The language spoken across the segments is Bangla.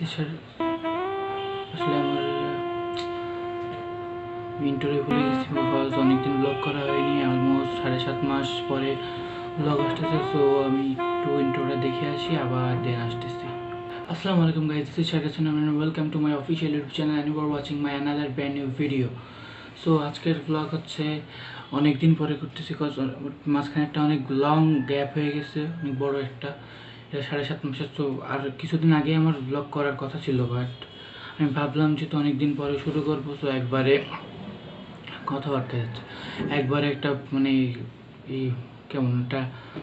গাইছে স্যার। আসলে আমার ইন্টারভিউ ভুলে গেছি বিকজ অনেকদিন ব্লগ করা হয়নি অলমোস্ট সাড়ে সাত মাস পরে ব্লগ আসতেছে সো আমি একটু ইন্ট্রোটা দেখে আসি, আবার দেন আসতেছি। আসসালামু আলাইকুম গাইজ দিস ইজ শাকাসন and welcome to my official YouTube channel and you are watching my another brand new video. So আজকের ব্লগ হচ্ছে অনেক দিন পরে করতেছি কজ মাঝখানে একটা অনেক লং গ্যাপ হয়ে গেছে, অনেক বড় একটা। এটা সাড়ে সাত মাসের তো আর কিছুদিন আগে আমার ব্লগ করার কথা ছিল বাট আমি ভাবলাম যে তো অনেকদিন পরে শুরু করব, তো একবারে কথাবার্তা একবারে একটা মানে এই কেমন একটা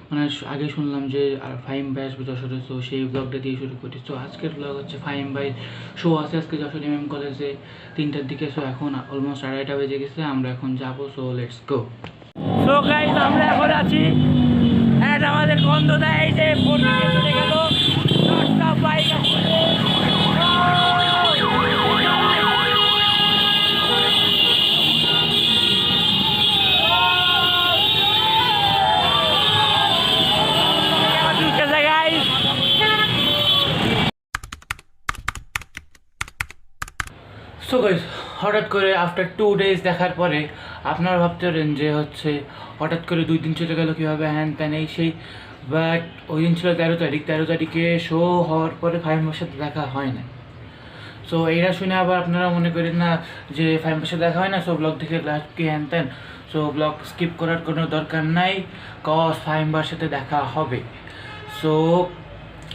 মানে আগে শুনলাম যে, আর ফাইম ভাই আসবে যশোরে, তো সেই ব্লগটা দিয়ে শুরু করি। তো আজকের ব্লগ হচ্ছে ফাইম বাই শো আছে আজকে যশোর এম এম কলেজে তিনটার দিকে। সো এখন অলমোস্ট আড়াইটা বেজে গেছে, আমরা এখন যাব so let's go so guys আমরা এখন আছি হ্যাঁ আমাদের গন্ধ দেয় এই যে করে আফটার টু ডেজ দেখার পরে আপনারা ভাবতে পারেন যে হচ্ছে হঠাৎ করে দুই দিন চলে গেল কীভাবে হ্যান ত্যান এই সেই বাট ওই দিন ছিল তেরো তারিখ, তেরো তারিখে শো হওয়ার পরে ফাইমের সাথে দেখা হয় না সো এইটা শুনে আবার আপনারা মনে করেন না যে ফাইমের সাথে দেখা হয় না সো ব্লগ দেখে লাস্ট কি হ্যান ত্যান সো ব্লগ স্কিপ করার কোনো দরকার নাই কজ ফাইমবার সাথে দেখা হবে। সো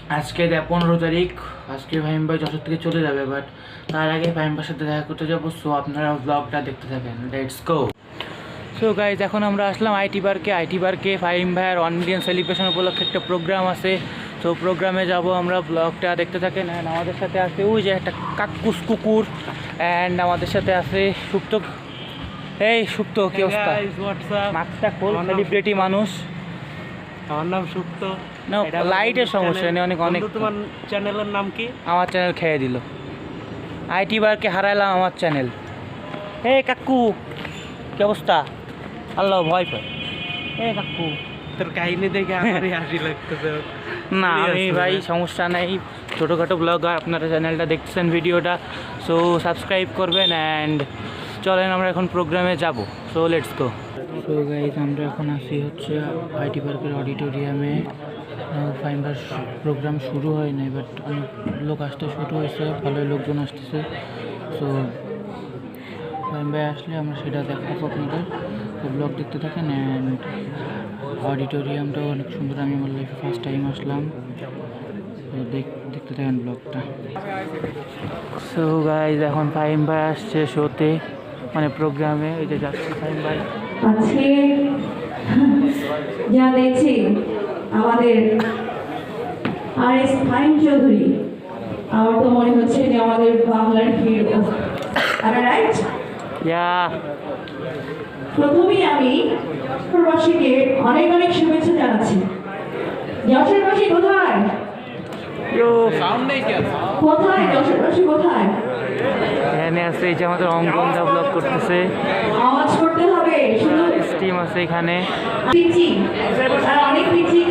আজকে পনেরো তারিখ আজকে ফাহিম ভাই যশোর থেকে চলে যাবে বাট তার আগে ফাহিম ভাইয়ের সাথে দেখা করতে যাব। সো আপনারা ব্লগটা দেখতে থাকেন। লেটস গো সো গাইজ এখন আমরা আসলাম আইটি পার্কে। আইটি পার্কে ফাহিম ভাইয়ের ওয়ান মিলিয়ন সেলিব্রেশন উপলক্ষে একটা প্রোগ্রাম আছে। তো প্রোগ্রামে যাব আমরা ব্লগটা দেখতে থাকেন। অ্যান্ড আমাদের সাথে আছে ওই যে একটা কাকুস কুকুর। অ্যান্ড আমাদের সাথে আছে সুপ্ত এই সুপ্ত কি অবস্থা? মাছটা খোল সেলিব্রিটি মানুষ। আমার নাম সুপ্ত। না লাইটের সমস্যা নেই অনেক অনেক তোমার চ্যানেলের নাম কি? আমার চ্যানেল খেয়ে দিল। আইটি বারকে হারাইলাম আমার চ্যানেল হে কাকু কি অবস্থা? আল্লাহ ভয় পায়। হে কাকু। তোর কাহিনী দেখে আমারই হাসি লাগতেছে। না আমি ভাই সমস্যা নেই। ছোটোখাটো ব্লগ হয় আপনারা চ্যানেলটা দেখতেছেন ভিডিওটা। সো সাবস্ক্রাইব করবেন অ্যান্ড চলেন আমরা এখন প্রোগ্রামে যাব। So let's go so guys আমরা এখন আসি হচ্ছে আইটি পার্কের অডিটোরিয়ামে ফাইনাল প্রোগ্রাম শুরু হয় নাই বাট অনেক লোক আসতে শুরু হয়েছে, ভালোই লোকজন আসতেছে। সো ফাইন ভাই আসলে আমরা সেটা দেখাবো আপনাদের। তো ব্লগ দেখতে থাকেন অ্যান্ড অডিটোরিয়ামটাও অনেক সুন্দর, আমি আমার লাইফে ফার্স্ট টাইম আসলাম। দেখ- দেখতে থাকেন ব্লগটা সো গাইজ এখন ফাইম ভাই আসছে শোতে মানে প্রোগ্রামে এই যে যাচ্ছে ফাইম ভাই। যা দেখছি আমাদের আর এস ফাইন চৌধুরী আমার তো মনে হচ্ছে যে আমাদের বাংলার হিরো আর রাইট প্রথমেই আমি প্রবাসীকে অনেক অনেক শুভেচ্ছা জানাচ্ছি। যশোরবাসী কোথায়? কোথায়? যশোরবাসী কোথায়? এখানে আছে এই যে আমাদের অঙ্কনটা ব্লগ করতেছে। আওয়াজ করতে হবে শুধু স্টিম আছে এখানে। পিচি আর অনেক পিচি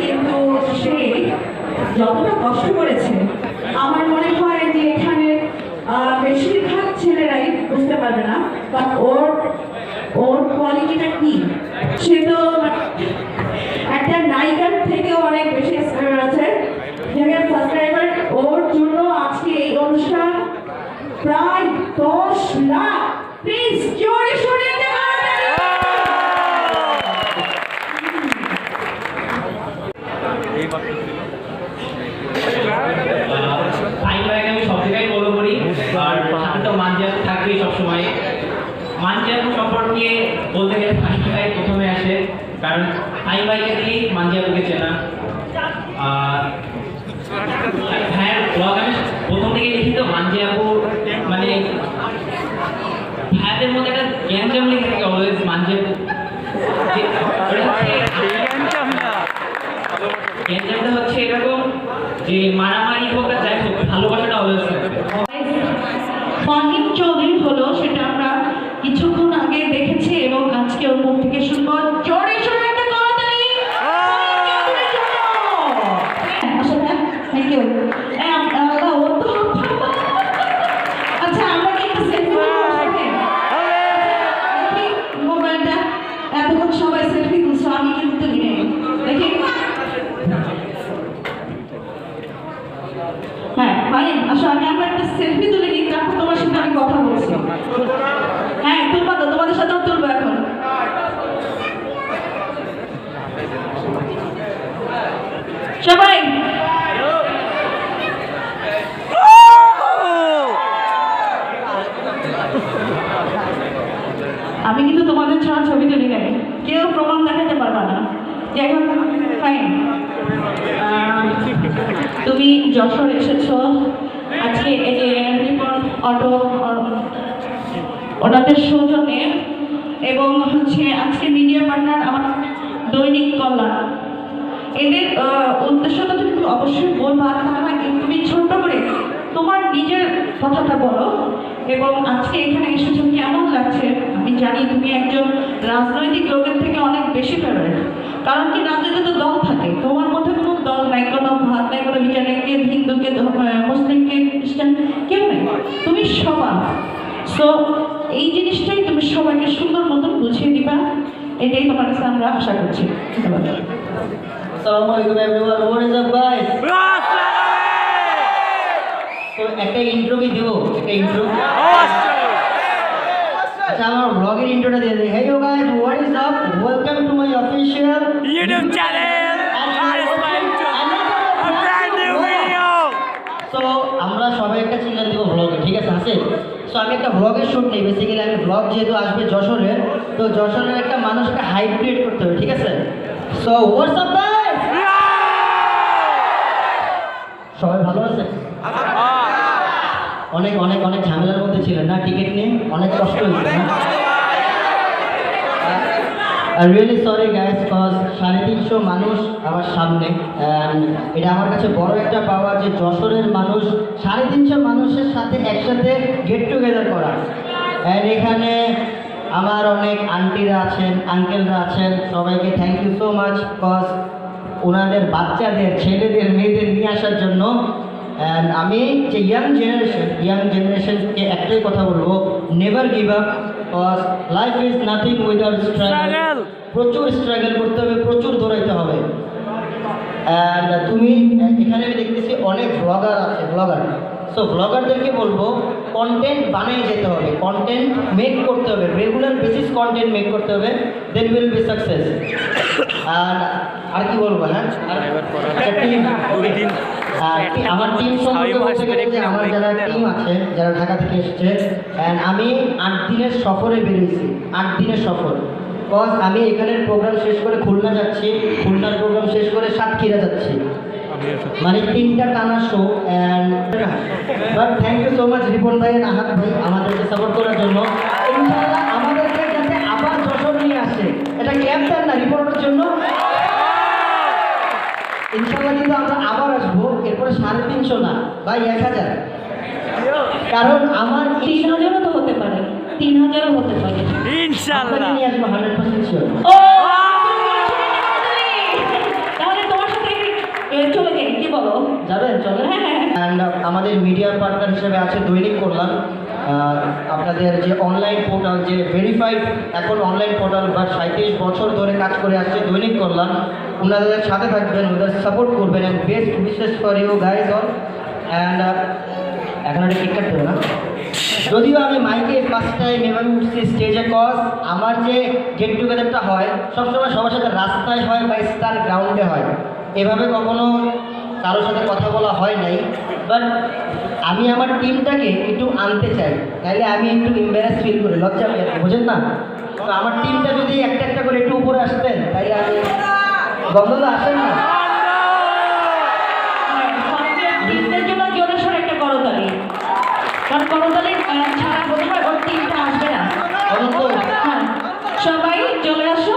সে যতটা কষ্ট করেছে, আমার মনে হয় যে এখানে বেশিরভাগ ছেলেরাই বুঝতে পারবে না, বা ওর ওর কোয়ালিটিটা কি সে তো একটা নায়িকার থেকেও অনেক বেশি সাবস্ক্রাইবার আছে যাদের সাবস্ক্রাইবার ওর জন্য আজকে এই অনুষ্ঠান প্রায় দশ লাখ প্লিজ জোরে সরিয়ে ফাইন বাইক আমি সব জায়গায় ফলো করি আর সাথে তো মানজার থাকবেই সবসময় মানজার সম্পর্কে বলতে গেলে ফাইন প্রথমে আসে কারণ ফাইন বাইকে দিয়েই মানজারকে চেনা। আর হ্যাঁ ব্লগ আমি প্রথম থেকে দেখি তো মানজিয়াবু মানে ভাইদের মধ্যে একটা গ্যাঞ্জাম লেগে থাকে অলওয়েজ মানজিয়াবু গ্যাঞ্জামটা হচ্ছে এরকম যে মারামারি হোক আর যাই হোক ভালোবাসাটা অলওয়েজ থাকবে ফাহিম চৌধুরী হলো সেটা আমরা কিছুক্ষণ আগে দেখেছি এবং আজকে ওর মুখ থেকে শুনব জোরে জোরে একটা করতালি থ্যাংক ইউ ও তো আমি কিন্তু তোমাদের ছাড়া ছবি তুলি নাই। কেউ প্রমাণ দেখাতে পারবা না। ফাইন তুমি যশোর এসেছ। আজকে এই যে অটো ওনাদের সৌজন্যে। এবং হচ্ছে আজকে মিডিয়া পার্টনার আমার দৈনিক কল্যাণ। এদের উদ্দেশ্যটা তুমি তো অবশ্যই বলবা আগে তুমি ছোট্ট করে তোমার নিজের কথাটা বলো। এবং আজকে এখানে এসেছ, কেমন লাগছে? আমি জানি তুমি একজন রাজনৈতিক লোকের থেকে অনেক বেশি ফেভারিট কারণ কি রাজনীতিতে তো দল থাকে। তোমার মধ্যে কোনো দল নাই কোনো ভাত নাই কোনো বিচার নেই। কে হিন্দুকে মুসলিমকে খ্রিস্টান কেউ নেই। তুমি সবার। সো এই জিনিসটাই তুমি সবাইকে সুন্দর মতন বুঝিয়ে দিবা। এটাই তোমার কাছে আমরা আশা করছি। ধন্যবাদ। আসসালামু আলাইকুম everyone what is up guys তো একটা ইন্ট্রো কি দেব? একটা ইন্ট্রো আচ্ছা আমার ব্লগের ইন্ট্রোটা দিয়ে দিই। Hey guys what is up welcome to my official YouTube channel so আমরা সবাই একটা চিন্তা দেবো ব্লগে ঠিক আছে আছে সো আমি একটা ব্লগের শুট নেই বেসিক্যালি আমি ব্লগ যেহেতু আসবে যশোরের তো যশোরের একটা মানুষকে হাইপ ক্রিয়েট করতে হবে ঠিক আছে? সো হোয়াটস আপ গাইস সবাই ভালো আছে? অনেক অনেক অনেক ঝামেলার মধ্যে ছিলেন না টিকিট নিয়ে? অনেক কষ্ট হয়েছে না? রিয়েলি সরি গাইস কজ সাড়ে তিনশো মানুষ আমার সামনে। এটা আমার কাছে বড় একটা পাওয়া যে যশোরের মানুষ সাড়ে তিনশো মানুষের সাথে একসাথে গেট টুগেদার করা। অ্যান্ড এখানে আমার অনেক আন্টিরা আছেন আঙ্কেলরা আছেন সবাইকে thank you so much cause ওনাদের বাচ্চাদের ছেলেদের মেয়েদের নিয়ে আসার জন্য অ্যান্ড আমি যে ইয়াং জেনারেশন ইয়াং জেনারেশনকে একটাই কথা বলব never give up cause life is nothing without struggle প্রচুর স্ট্রাগল করতে হবে প্রচুর দৌড়াইতে হবে। অ্যান্ড তুমি এখানে আমি দেখতেছি অনেক ব্লগার আছে ব্লগার সো ব্লগারদেরকে বলব কন্টেন্ট বানিয়ে যেতে হবে কন্টেন্ট মেক করতে হবে রেগুলার বেসিস কন্টেন্ট মেক করতে হবে দেন উইল বি সাকসেস আর আর কি বলব হ্যাঁ? কি- আমার টিম সম্পর্কে বলতে গেলে যে আমার যারা টিম আছে যারা ঢাকা থেকে এসেছে অ্যান্ড আমি আট দিনের সফরে বেরিয়েছি আট দিনের সফর। কজ আমি এখানের প্রোগ্রাম শেষ করে খুলনা যাচ্ছি খুলনার প্রোগ্রাম শেষ করে সাতক্ষীরা যাচ্ছি। মানে তিনটা টানা show and but thank you so much Ripon ভাই and আহাত ভাই আমাদেরকে সাপোর্ট করার জন্য। ইনশাআল্লাহ আমাদেরকে যাতে আবার যশোর নিয়ে আসে। এটা ক্যাপ্টেন না রিপোর্টের জন্য ইনশাআল্লাহ কিন্তু আমরা আবার আসব এরপরে সাড়ে তিনশো না ভাই এক হাজার। কারণ আমার তিন হাজারও তো হতে পারে তিন হাজারও হতে পারে। আপনাকে ইনশাআল্লাহ নিয়ে আসব হান্ড্রেড পার্সেন্ট শিওর তাহলে তোমার সাথে চলে যাই কি বলো? যাবেন চলেন। হ্যাঁ, হ্যাঁ। অ্যান্ড আমাদের মিডিয়া পার্টনার হিসেবে আছে দৈনিক করলাম। আপনাদের যে অনলাইন পোর্টাল যে ভেরিফাইড এখন অনলাইন পোর্টাল বা সাঁত্রিশ বছর ধরে কাজ করে আসছে দৈনিক করলাম। ওনাদের সাথে থাকবেন, ওদের সাপোর্ট করবেন বেস্ট বিশেষ for you guys all and এখন একটা টিকিট দেবে না। যদিও আমি মাইকে ফার্স্ট টাইম এভাবে উঠছি স্টেজে কজ আমার যে গেট টুগেদারটা হয়, সবসময় সবার সাথে রাস্তায় হয় বা স্টার গ্রাউন্ডে হয়। এভাবে কখনো কারোর সাথে কথা বলা হয় নাই। বাট আমি আমার টিমটাকে একটু আনতে চাই। তাহলে আমি একটু ইম্বারাস ফিল করি। লজ্জা বোঝেন না? তো আমার টিমটা যদি একটা একটা করে একটু উপরে আসতেন তাহলে আমি গন্ধ তো আসেন না। কারণ করতালি ছাড়া বোধ হয় ওর টিমটা আসবে না। হ্যাঁ সবাই চলে আসো।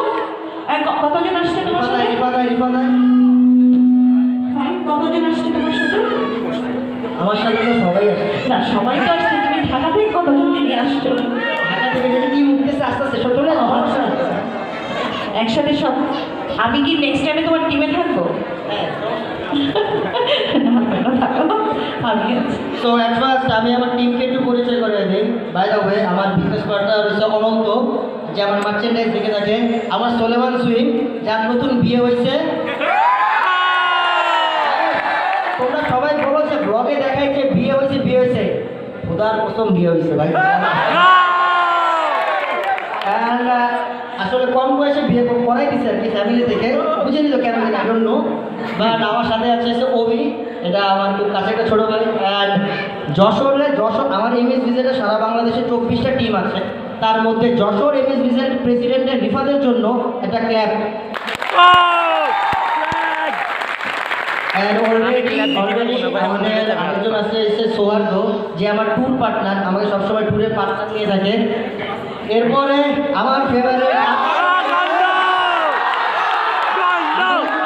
ক- কতজন আসছে তোমার সাথে? হ্যাঁ কতজন আসছে তোমার সাথে? আমার সাথে তো সবাই আসে না সবাই তো আসছে তুমি ঢাকা থেকে কতজন নিয়ে আসছো? ঢাকা থেকে যদি টিম উঠতেছে আস্তে সব চলে। একসাথে সব আমি কি নেক্সট টাইমে তোমার টিমে থাকব? হ্যাঁ সো অ্যাট ফার্স্ট আমি আমার টিমকে একটু পরিচয় করে দিই। বাই দ্য ওয়ে আমার বিজনেস পার্টনার হচ্ছে অনন্ত যে আমার মার্চেন্ডাইজ দেখে থাকে। আমার সোলেমান সুইম যার নতুন বিয়ে হয়েছে। তোমরা সবাই বলো যে ব্লগে দেখায় যে বিয়ে হয়েছে বিয়ে হয়েছে। খোদার প্রথম বিয়ে হয়েছে ভাই। Uh, আসলে কম বয়সে বিয়ে করাই দিচ্ছে আর কি ফ্যামিলি থেকে। বুঝে নিল কেন আই ডোন্ট নো বাট আমার সাথে আছে হচ্ছে অভি এটা আমার খুব কাছে একটা ছোটো ভাই। অ্যান্ড যশোরে যশোর আমার ইমেজ ভিজিটে সারা বাংলাদেশে চব্বিশটা টিম আছে। তার মধ্যে যশোর এমএস প্রেসিডেন্টের রিফাতের জন্য একটা ক্ল্যাপ already আমাদের আরেকজন আছে সৌহার্দ যে আমার ট্যুর পার্টনার আমাকে সবসময় ট্যুরের পার্টনার নিয়ে থাকে। এরপরে আমার ফেভারিট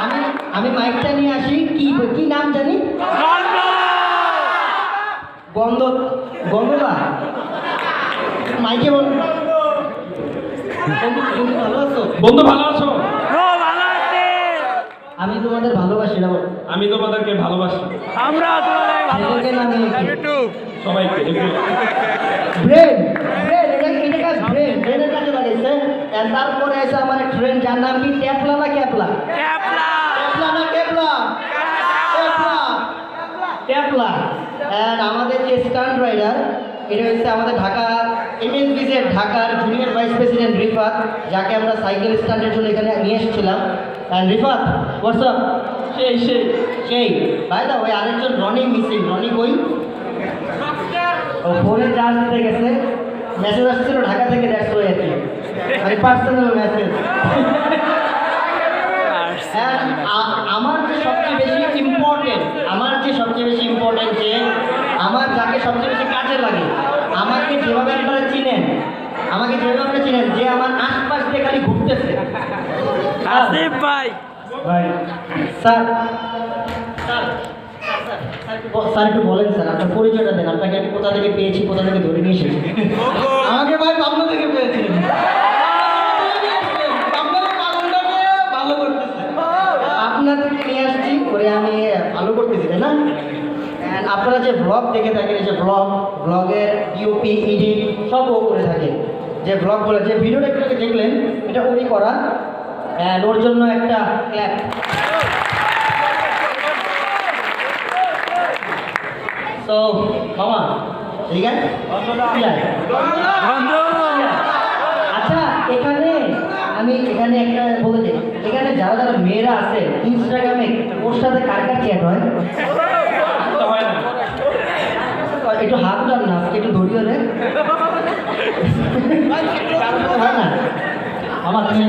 আমি আমি মাইকটা নিয়ে আসি। কি কি নাম জানি? গন্ধ গন্ধদা মাইকে বল বন্ধু, ভালো আছো? বন্ধু আমি তোমাদের ভালোবাসি না আমি তোমাদেরকে ভালোবাসি। আমরা তোমাদের সবাইকে ব্রেন ব্রেন এটা এটা কাজ ব্রেন ব্রেনের কাছে লাগাইছে আর তারপরে এসে আমার ফ্রেন্ড যার নাম কি? ট্যাপলা না ক্যাপলা ট্যাপলা না ক্যাপলা ট্যাপলা অ্যান্ড আমাদের যে স্টান্ট রাইডার এটা হচ্ছে আমাদের ঢাকা এমএসবিজের ঢাকার জুনিয়র ভাইস প্রেসিডেন্ট রিফাত যাকে আমরা সাইকেল স্টান্টের জন্য এখানে নিয়ে এসেছিলাম। অ্যান্ড রিফাত হোয়াটসঅ্যাপ সেই সেই। সেই। ভাই দা ওই আরেকজন রনি মিসিং রনি কই? ও ফোনে চার্জ দিতে গেছে। মেসেজ আসছিল ঢাকা থেকে ওয়াই আর কি। মানে পার্সোনাল মেসেজ আমার যে সবচেয়ে বেশি ইম্পর্টেন্ট আমার যে সবচেয়ে বেশি ইম্পর্টেন্ট যে আমার যাকে সবচেয়ে বেশি কাজে লাগে আমাকে যেভাবে আপনারা চিনেন আমাকে যেভাবে আপনারা চিনেন যে আমার আশপাশ দিয়ে খালি ঘুরতেছে। ভাই। ভাই স্যার স্যার স্যার, একটু স্যার একটু বলেন স্যার আপনার পরিচয়টা দেন আপনাকে আমি কোথা থেকে পেয়েছি কোথা থেকে ধরে নিয়ে এসেছি? আমাকে ভাই পাবনা থেকে পেয়েছি আপনার থেকে নিয়ে আসছি করে আমি ভালো করতেছি তাই না? আপনারা যে ব্লগ দেখে থাকেন যে ব্লগ ব্লগের ইউপি এডিট সব ও করে থাকে যে ব্লগ বলে যে ভিডিওটা একটু দেখলেন এটা ওরই করা অ্যান্ড ওর জন্য একটা ক্ল্যাপ তো মামা ঠিক আছে আচ্ছা এখানে আমি এখানে একটা বলে দিই। এখানে যারা যারা মেয়েরা আছে ইনস্টাগ্রামে ওর সাথে কার কার চ্যাট হয়? তো হয় না একটু হাত উঠান না আজকে একটু ধরিও রে। না আমার তুমি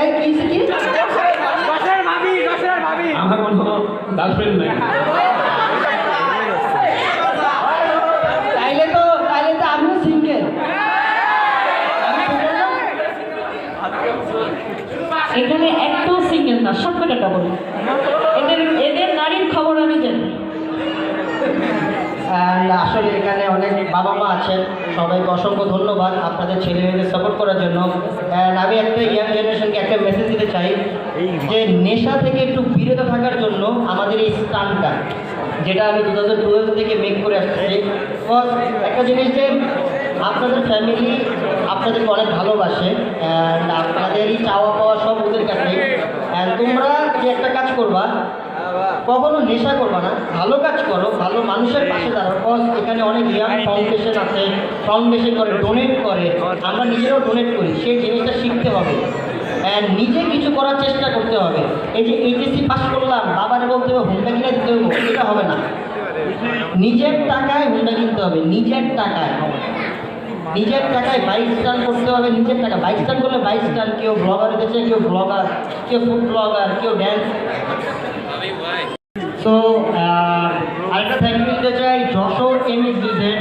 এই কি কি দশের ভাবি দশের ভাবি আমার কোনো গার্লফ্রেন্ড নাই তাইলে তো তাইলে তো আমিও সিঙ্গেল এখানে একটাও সিঙ্গেল না, সব কটা বলি এদের এদের নারীর খবর আমি জানি। আসলে এখানে অনেক বাবা মা আছেন। সবাইকে অসংখ্য ধন্যবাদ আপনাদের ছেলে মেয়েদের সাপোর্ট করার জন্য। আমি একটা ইয়াং জেনারেশনকে একটা মেসেজ দিতে চাই যে নেশা থেকে একটু বিরত থাকার জন্য আমাদের এই স্টানটা যেটা আমি দু হাজার টুয়েলভ থেকে মেক করে Because একটা জিনিস যে আপনাদের ফ্যামিলি আপনাদেরকে অনেক ভালোবাসে। আপনাদেরই চাওয়া পাওয়া সব ওদের কাছে তোমরা যে একটা কাজ করবা? কখনো নেশা করবা না। ভালো কাজ করো ভালো মানুষের পাশে দাঁড়াও। কজ এখানে অনেক ইয়াং ফাউন্ডেশন আছে। ফাউন্ডেশন করে ডোনেট করে। আমরা নিজেরাও ডোনেট করি। সেই জিনিসটা শিখতে হবে। নিজে কিছু করার চেষ্টা করতে হবে। এই যে এইচএসসি পাস করলাম বাবারে বলতে হবে হুন্ডা কিনে দিতে হবে। এটা হবে না। নিজের টাকায় হুন্ডা কিনতে হবে। নিজের টাকায়। নিজের টাকায় বাইক স্টান করতে হবে, নিজের টাকা। বাইক স্টান করলে বাইক স্টান কেউ ব্লগার দিচ্ছে কেউ ব্লগার কেউ ফুড ব্লগার কেউ ড্যান্স সো আরেকটা থ্যাংক ইউ দিতে চাই, যশোর বিজেড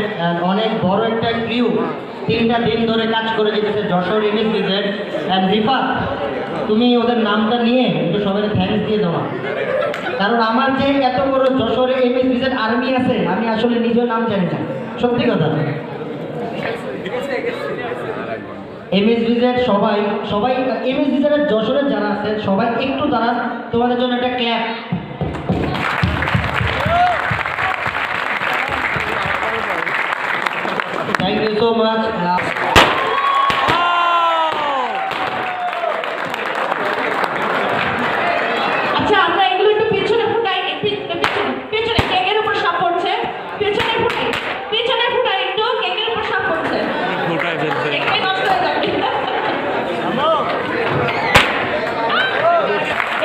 অনেক বড় একটা ক্রিউ তিনটা দিন ধরে কাজ করে যেতেছে Jessore M S B Z and Rifat তুমি ওদের নামটা নিয়ে একটু সবাই থ্যাংকস দিয়ে দেওয়া কারণ আমার যে এত বড় যশোরে এমএস বিজেড আর্মি আছে, আমি আসলে নিজের নাম জানি না। সত্যি কথা। এমএস বিজেড সবাই সবাই এমএস বিজেডের যশোরের যারা আছেন, সবাই একটু দাঁড়ান, তোমাদের জন্য একটা clap Thank you so much. আচ্ছা আমরা এগুলো একটু পেছনে ফুটাই পে- পেছনে পেছনে কেকের উপর সাপ পড়ছে পেছনে ফুটাই পেছনে ফুটাই একটু কেকের উপর সাপ পড়ছে ফুটাই ফেলছে কেকটা নষ্ট হয়ে যাবে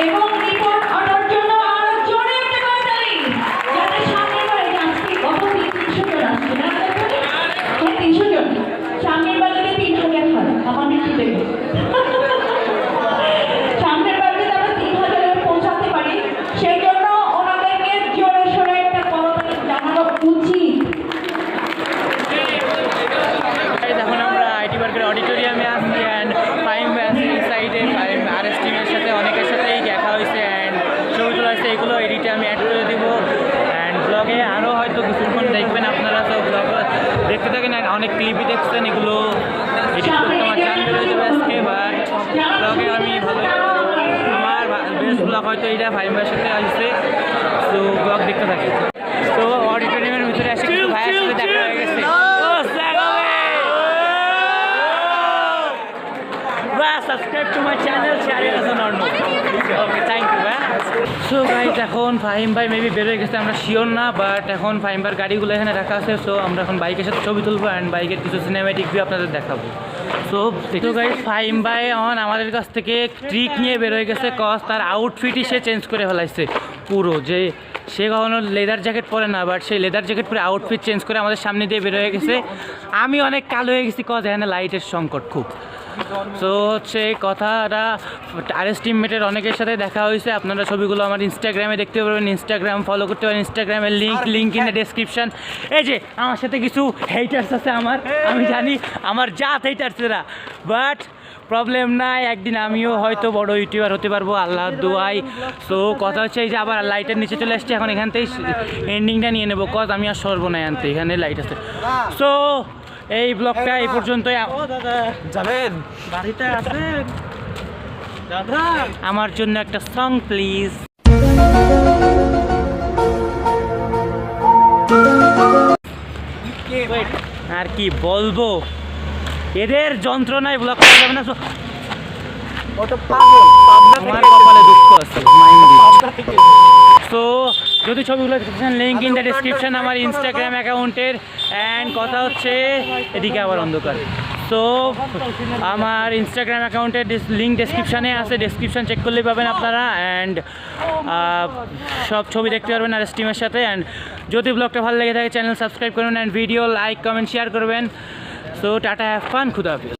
এবং রিপোর্ট অর্ডার জন্য আরও জোরে একটা করতালি যাতে সামনে বারে আজকে কত তিনশো জন আসছে না হ্যাঁ তিনশো জন অনেক ক্লিপই দেখছেন এগুলো এডিট করতে আমার জান বেরোয় যাবে আজকে বাট ব্লগে আমি ভালো আমার বেস্ট ব্লগ হয়তো এইটা ভাই ভাইয়ের সাথে আসছে তো ব্লগ দেখতে থাকি তো অডিটোরিয়ামের ভিতরে কিছু ভাইয়ের সাথে দেখা হয়ে গেছে subscribe to my channel share on okay thank you ভাই সো গাইজ এখন ফাহিম ভাই মেবি বেরোয় গেছে আমরা শিওর না বাট এখন ফাহিম ভাইয়ের গাড়িগুলো এখানে রাখা আছে সো আমরা এখন বাইকের সাথে ছবি তুলবো অ্যান্ড বাইকের কিছু সিনেমেটিক ভিউ আপনাদের দেখাবো। সো তো গাইজ ফাহিম ভাই এখন আমাদের কাছ থেকে ট্রিক নিয়ে বেরোয় গেছে কজ তার আউটফিটই সে চেঞ্জ করে ফেলাইছে পুরো যে সে কখনো লেদার জ্যাকেট পরে না বাট সেই লেদার জ্যাকেট পরে আউটফিট চেঞ্জ করে আমাদের সামনে দিয়ে বেরোয় গেছে। আমি অনেক কালো হয়ে গেছি কজ এখানে লাইটের সংকট খুব। সো হচ্ছে কথাটা আর এস টিমমেটের অনেকের সাথে দেখা হয়েছে। আপনারা ছবিগুলো আমার ইনস্টাগ্রামে দেখতে পারবেন। ইনস্টাগ্রাম ফলো করতে পারেন। ইনস্টাগ্রামের link link in the description এই যে আমার সাথে কিছু হেটার্স আছে আমার। আমি জানি আমার জাত হেটার্সেরা বাট প্রবলেম নাই একদিন আমিও হয়তো বড় ইউটিউবার হতে পারব। আল্লাহ দোয়াই। সো কথা হচ্ছে এই যে আবার লাইটের নিচে চলে আসছে। এখন এখান থেকে এন্ডিংটা নিয়ে নেব। কজ আমি আর সরবো না আনতে এখানে লাইট আছে। সো এই ব্লগটা এই পর্যন্তই দাদা। যাবেন বাড়িতে আছেন? দাদা। আমার জন্য একটা সং প্লিজ আর কি বলব? এদের যন্ত্রণায় ব্লগ করা যাবে না so- আমার কপালে দুঃখ আছে তো যদি ছবিগুলো দেখতে লিঙ্ক ইন দ্য ডিসক্রিপশন আমার ইনস্টাগ্রাম অ্যাকাউন্টের। অ্যান্ড কথা হচ্ছে এদিকে আবার অন্ধকার। তো আমার ইনস্টাগ্রাম অ্যাকাউন্টের লিঙ্ক ডেসক্রিপশানে আছে ডেসক্রিপশন চেক করলেই পাবেন আপনারা। অ্যান্ড সব ছবি দেখতে পারবেন আর স্টিমের সাথে। অ্যান্ড যদি ব্লগটা ভালো লেগে থাকে চ্যানেল সাবস্ক্রাইব করবেন and video like comment share করবেন। So tata have fun খুদাহাফিজ